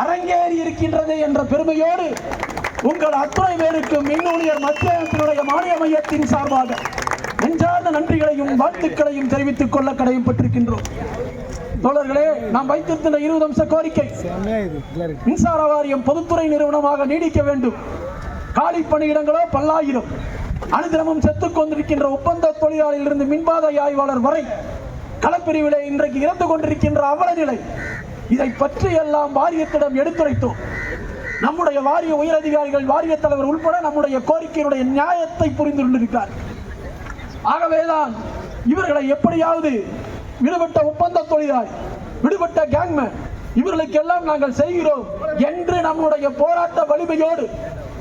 அரங்கேறி இருக்கின்றது என்ற பெருமையோடு உங்கள் அத்துணை பேருக்கு மின்னூழியர் மத்திய மானிய மையத்தின் சார்பாக நெஞ்சார்ந்த நன்றிகளையும் வாழ்த்துக்களையும் தெரிவித்துக் கொள்ள கடையப்பட்டிருக்கின்றோம். தோழர்களே நாம் வைத்திருந்த இருபது அம்ச கோரிக்கை. மின்சார வாரியம் பொதுத்துறை நிறுவனமாக நீடிக்க வேண்டும். காலி பணியிடங்களோ பல்லாயிரம். அனுதினமும் செத்துக் கொண்டிருக்கின்ற ஒப்பந்த தொழிலாளியிலிருந்து மின்பாதை ஆய்வாளர் வரை களப்பிரிவிலே இன்றைக்கு இறந்து கொண்டிருக்கின்ற அவல நிலை. இதை பற்றி எல்லாம் வாரியத்திடம் எடுத்துரைத்தோம். நம்முடைய வாரிய உயரதிகாரிகள் வாரிய தலைவர் உள்பட நம்முடைய கோரிக்கையினுடைய நியாயத்தை புரிந்து கொண்டிருக்கிறார். ஆகவேதான் இவர்களை எப்படியாவது விடுபட்ட ஒப்பந்த தொழிலாளி விடுபட்ட கேங்மேன் இவர்களுக்கெல்லாம் நாங்கள் செய்கிறோம் என்று நம்முடைய போராட்ட வலிமையோடு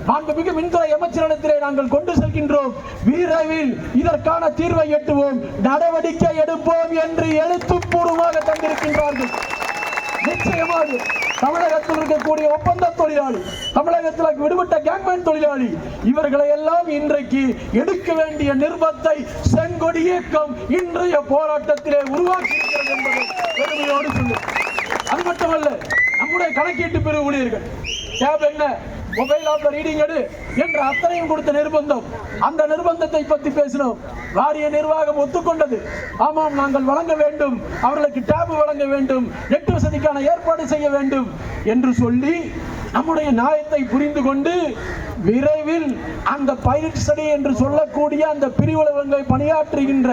மாண்புமிகு மின்துறை அமைச்சரிடத்திலே நாங்கள் கொண்டு செல்கின்றோம். விரைவில் இதற்கான தீர்வை எட்டுவோம். நடவடிக்கை எடுப்போம் என்று எழுத்துப்பூர்வமாக தந்திருக்கின்றார்கள். நிச்சயமாக தமிழகத்தில் இருக்கக்கூடிய ஒப்பந்த தொழிலாளி தமிழகத்தில் விடுபட்ட கேங்மேன் தொழிலாளி இவர்களை எல்லாம் இன்றைக்கு எடுக்க வேண்டிய நிர்பத்தை செங்கொடி இயக்கம் இன்றைய போராட்டத்திலே உருவாக்கி இருக்கிறது என்பதை பெருமையோடு சொல்லு அது மட்டுமல்ல நம்முடைய கணக்கீட்டு பிரிவு ஊழியர்கள். டேப் என்ன? மொபைல் ஆப்ல ரீடிங் எடு. என்ற அத்தனையும் கொடுத்த நிர்பந்தம். அந்த நிர்பந்தத்தை பற்றி பேசினோம். வாரிய நிர்வாகம் ஒத்துக்கொண்டது. ஆமாம் நாங்கள் வழங்க வேண்டும். அவர்களுக்கு டேப் வழங்க வேண்டும். நெட் வசதிக்கான ஏற்பாடு செய்ய வேண்டும் என்று சொல்லி நம்முடைய நியாயத்தை புரிந்து கொண்டு விரைவில் அந்த பயிற்சி ஸ்டடி என்று சொல்லக்கூடிய அந்த பிரிவுலகங்களை பணியாற்றுகின்ற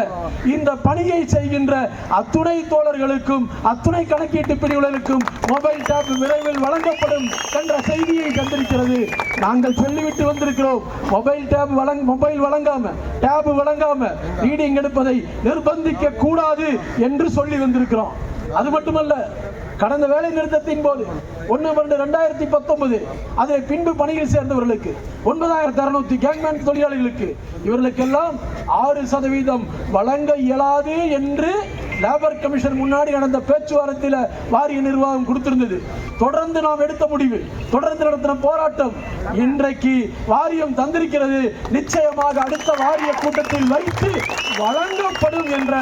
இந்த பணியை செய்கின்ற அத்துணை தோழர்களுக்கும் அத்துணை கணக்கீட்டு பிரிவுகளுக்கும் மொபைல் டேப் விரைவில் வழங்கப்படும் என்ற செய்தியை தந்திருக்கிறது. நாங்கள் சொல்லிவிட்டு வந்திருக்கிறோம். மொபைல் டேப் வழங்க மொபைல் வழங்காம டேப் வழங்காம ரீடிங் எடுப்பதை நிர்பந்திக்க கூடாது என்று சொல்லி வந்திருக்கிறோம். அது மட்டுமல்ல கடந்த வேலை நிறுத்தத்தின் போது ஒன்று பன்னெண்டு ரெண்டாயிரத்தி பத்தொன்பது அதை பின்பு பணியில் சேர்ந்தவர்களுக்கு ஒன்பதாயிரத்தி அறுநூத்தி கேங்மேன் தொழிலாளிகளுக்கு இவர்களுக்கெல்லாம் ஆறு சதவீதம் வழங்க இயலாது என்று லேபர் கமிஷன் முன்னாடி நடந்த பேச்சுவார்த்தையில் வாரிய நிர்வாகம் கொடுத்திருந்தது. தொடர்ந்து நாம் எடுத்த முடிவு தொடர்ந்து நடத்தின போராட்டம் இன்றைக்கு வாரியம் தந்திருக்கிறது. நிச்சயமாக அடுத்த வாரிய கூட்டத்தில் வைத்து வழங்கப்படும் என்ற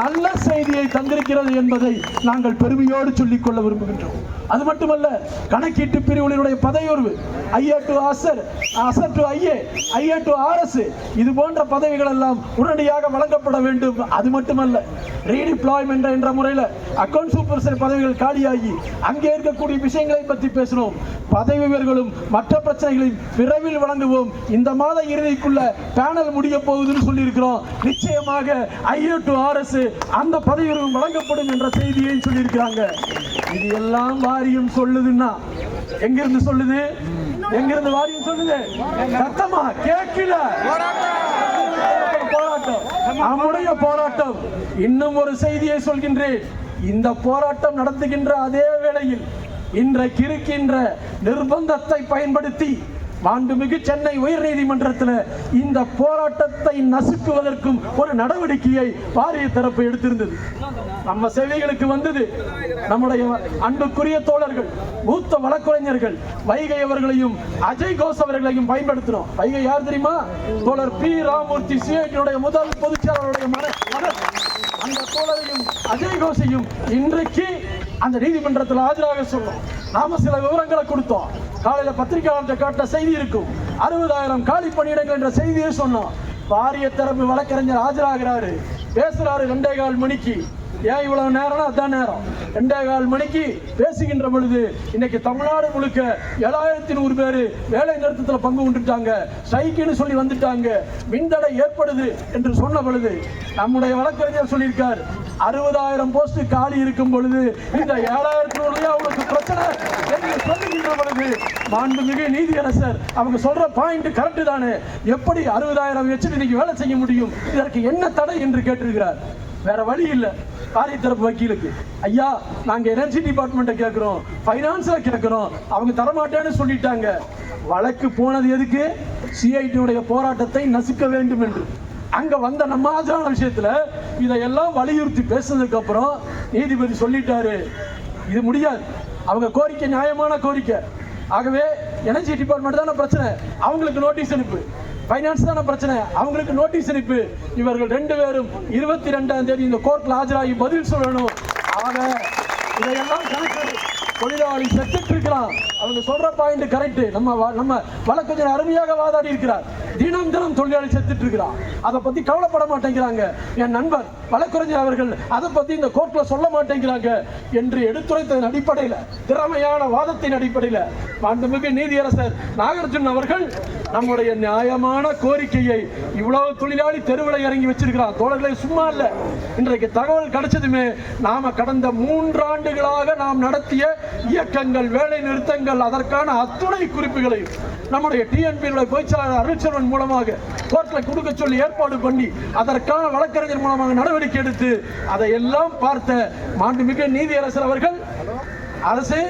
நல்ல செய்தியை தந்திருக்கிறது என்பதை நாங்கள் பெருமையோடு சொல்லிக் கொள்ள விரும்புகின்றோம். அது மட்டுமல்ல கணக்கீட்டு பிரிவுகளினுடைய பதவியுறவு ஐஏ டு அசர் அசர் to IA IA to RS இது போன்ற பதவிகள் எல்லாம் உடனடியாக வழங்கப்பட வேண்டும். அது மட்டுமல்ல டிப்ளாய்மெண்ட் என்ற முறையில் அக்கவுண்ட் சூப்பர்சர் பதவிகள் காலியாகி அங்கே இருக்கக்கூடிய விஷயங்களை பற்றி பேசினோம். பதவி உயர்களும் மற்ற பிரச்சனைகளையும் விரைவில் வழங்குவோம். இந்த மாத இறுதிக்குள்ள பேனல் முடிய போகுதுன்னு சொல்லியிருக்கிறோம். நிச்சயமாக ஐஏ டு ஆர்எஸ் அந்த பதவி உயர்வு வழங்கப்படும் என்ற செய்தியை சொல்லியிருக்கிறாங்க. இது எல்லாம் வாரியம் சொல்லுதுன்னா எங்கிருந்து சொல்லுது? எங்கிருந்து வாரியம் சொல்லுது? சத்தமா கேட்கல. போராட்டம் நம்முடைய போராட்டம். இன்னும் ஒரு செய்தியை சொல்கின்றேன். இந்த போராட்டம் நடத்துகின்ற அதே வேளையில் இன்றைக்கு இருக்கின்ற நிர்பந்தத்தை பயன்படுத்தி மாண்புமிகு சென்னை உயர் நீதிமன்றத்தில் இந்த போராட்டத்தை நசுக்குவதற்கும் ஒரு நடவடிக்கையை வாரிய தரப்பு எடுத்திருந்தது. நம்ம செவிகளுக்கு வந்தது நம்முடைய அன்புக்குரிய தோழர்கள் மூத்த வழக்கறிஞர்கள் வைகை அவர்களையும் அஜய் கோஸ் அவர்களையும் பயன்படுத்தினோம் வைகை யார் தெரியுமா? தோழர் பி. ராமூர்த்தி சிஐடியுடைய முதல் பொதுச்செயலாளருடைய மன அந்த தோழரையும் அஜய் கோஷையும் இன்றைக்கு அந்த நீதிமன்றத்தில் ஆஜராக சொன்னோம். நாம சில விவரங்களை கொடுத்தோம். காலையில பத்திரிகையாளர்கிட்ட காட்ட செய்தி இருக்கும் அறுபதாயிரம் காலி பணியிடங்கள் என்ற செய்தியை சொன்னோம் பாரிய தரப்பு வழக்கறிஞர் ஆஜராகிறாரு. பேசுறாரு ரெண்டே கால் மணிக்கு. ஏன் இவ்வளவு நேரம்னா அதான் நேரம். ரெண்டே கால் மணிக்கு பேசுகின்ற பொழுது இன்னைக்கு தமிழ்நாடு முழுக்க ஏழாயிரத்தி நூறு பேர் வேலை நிறுத்தத்தில் பங்கு கொண்டுட்டாங்க. ஸ்ட்ரைக்குன்னு சொல்லி வந்துட்டாங்க. மின்தடை ஏற்படுது என்று சொன்ன பொழுது நம்முடைய வழக்கறிஞர் சொல்லியிருக்கார். அறுபதாயிரம் போஸ்ட் காலி இருக்கும் பொழுது இந்த ஏழாயிரத்தி நூறு அவங்களுக்கு பிரச்சனை? சொல்லுகின்ற பொழுது மாண்புமிகு நீதியரசர் அவங்க சொல்ற பாயிண்ட் கரெக்ட் தானே. எப்படி அறுபதாயிரம் வச்சு இன்னைக்கு வேலை செய்ய முடியும்? இதற்கு என்ன தடை என்று கேட்டிருக்கிறார். வேற வழி இல்லை. காரிய தரப்பு வக்கீலுக்கு. ஐயா நாங்க எனர்ஜி டிபார்ட்மெண்ட்டை கேட்கிறோம் ஃபைனான்ஸ்ல கேட்கிறோம் அவங்க தரமாட்டேன்னு சொல்லிட்டாங்க. வழக்கு போனது எதுக்கு? சிஐடியுடைய போராட்டத்தை நசுக்க வேண்டும் என்று. அங்க வந்த நம்ம ஆஜரான விஷயத்துல இதையெல்லாம் வலியுறுத்தி பேசுனதுக்கு அப்புறம் நீதிபதி சொல்லிட்டாரு. இது முடியாது. அவங்க கோரிக்கை நியாயமான கோரிக்கை. ஆகவே எனர்ஜி டிபார்ட்மெண்ட் தானே பிரச்சனை. அவங்களுக்கு நோட்டீஸ் அனுப்பு. ஃபைனான்ஸ் தானே பிரச்சனை. அவங்களுக்கு நோட்டீஸ் அனுப்பு. இவர்கள் ரெண்டு பேரும் இருபத்தி ரெண்டாம் தேதி இந்த கோர்ட்டில் ஆஜராகி பதில் சொல்லணும். ஆக இதையெல்லாம் கணக்கு தொழிலாளி செத்துட்டு இருக்கிறான் அவங்க சொல்ற பாயிண்ட் கரெக்ட் நம்ம வ- நம்ம வழக்கறிஞர் அருமையாக வாதாடி இருக்கிறார். தினம் தினம் தொழிலாளி செத்துட்டு இருக்கிறான். அதை பத்தி கவலைப்பட மாட்டேங்கிறாங்க. என் நண்பர் வழக்கறிஞர் அவர்கள் அதை பத்தி இந்த கோர்ட்ல சொல்ல மாட்டேங்கிறாங்க என்று எடுத்துரைத்ததன் அடிப்படையில் திறமையான வாதத்தின் அடிப்படையில் மாண்புமிகு நீதியரசர் நாகார்ஜுன் அவர்கள் நம்முடைய நியாயமான கோரிக்கையை இவ்வளவு தொழிலாளி தெருவில் இறங்கி வச்சிருக்கிறான். தோழர்களை சும்மா இல்ல. இன்றைக்கு தகவல் கிடைச்சதுமே நாம கடந்த மூன்று ஆண்டுகளாக நாம் நடத்திய இயக்கங்கள் வேலை நிறுத்தங்கள் அதற்கான அத்துணை குறிப்புகளையும் நம்முடைய டிஎன்பி பொய்ச்சாளர் அருள்செல்வன் மூலமாக கோர்ட்டில் கொடுக்க சொல்லி ஏற்பாடு பண்ணி அதற்கான வழக்கறிஞர் மூலமாக நடவடிக்கை எடுத்து அதையெல்லாம் பார்த்த மாண்புமிகு நீதியரசர் அவர்கள் அரசு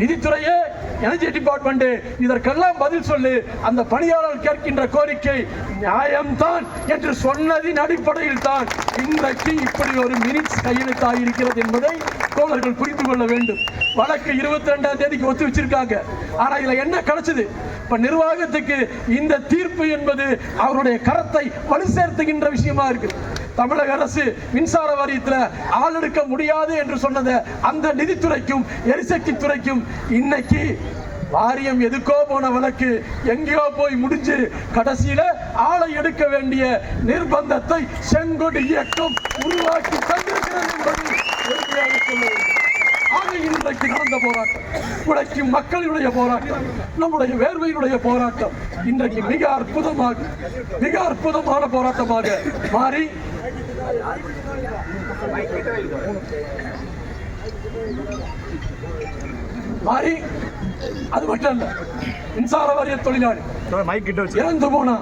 நிதித்துறையே எனர்ஜி டிபார்ட்மெண்ட் இதற்கெல்லாம் பதில் சொல்லு அந்த பணியாளர் கேட்கின்ற கோரிக்கை நியாயம்தான் என்று சொன்னதின் அடிப்படையில் தான் இன்றைக்கு இப்படி ஒரு மினிட்ஸ் கையெழுத்தாக இருக்கிறது என்பதை தோழர்கள் புரிந்து கொள்ள வேண்டும். வழக்கு இருபத்தி ரெண்டாம் தேதிக்கு ஒத்து வச்சிருக்காங்க. ஆனா இதுல என்ன கிடைச்சது? இப்ப நிர்வாகத்துக்கு இந்த தீர்ப்பு என்பது அவருடைய கரத்தை வலு சேர்த்துகின்ற விஷயமா இருக்கு தமிழக அரசு மின்சார வாரியத்தில் ஆள் எடுக்க முடியாது என்று சொன்னதை அந்த நிதித்துறைக்கும் எரிசக்தி துறைக்கும் இன்னைக்கு வாரியம் எதுக்கோ போன வழக்கு எங்கேயோ போய் முடிஞ்சு கடைசியில ஆளை எடுக்க வேண்டிய நிர்பந்தத்தை செங்கொடி இயக்கம் உருவாக்கி தந்து என்பது உறுதியாக சொல்ல வேண்டும். ஆக இன்றைக்கு நடந்த போராட்டம். உழைக்கும் மக்களுடைய போராட்டம். நம்முடைய வேர்வையினுடைய போராட்டம். இன்றைக்கு மிக அற்புதமாக மிக அற்புதமான போராட்டமாக மாறி மாறி அது மட்டும் இல்ல மின்சார வாரிய தொழிலாளி இறந்து போனா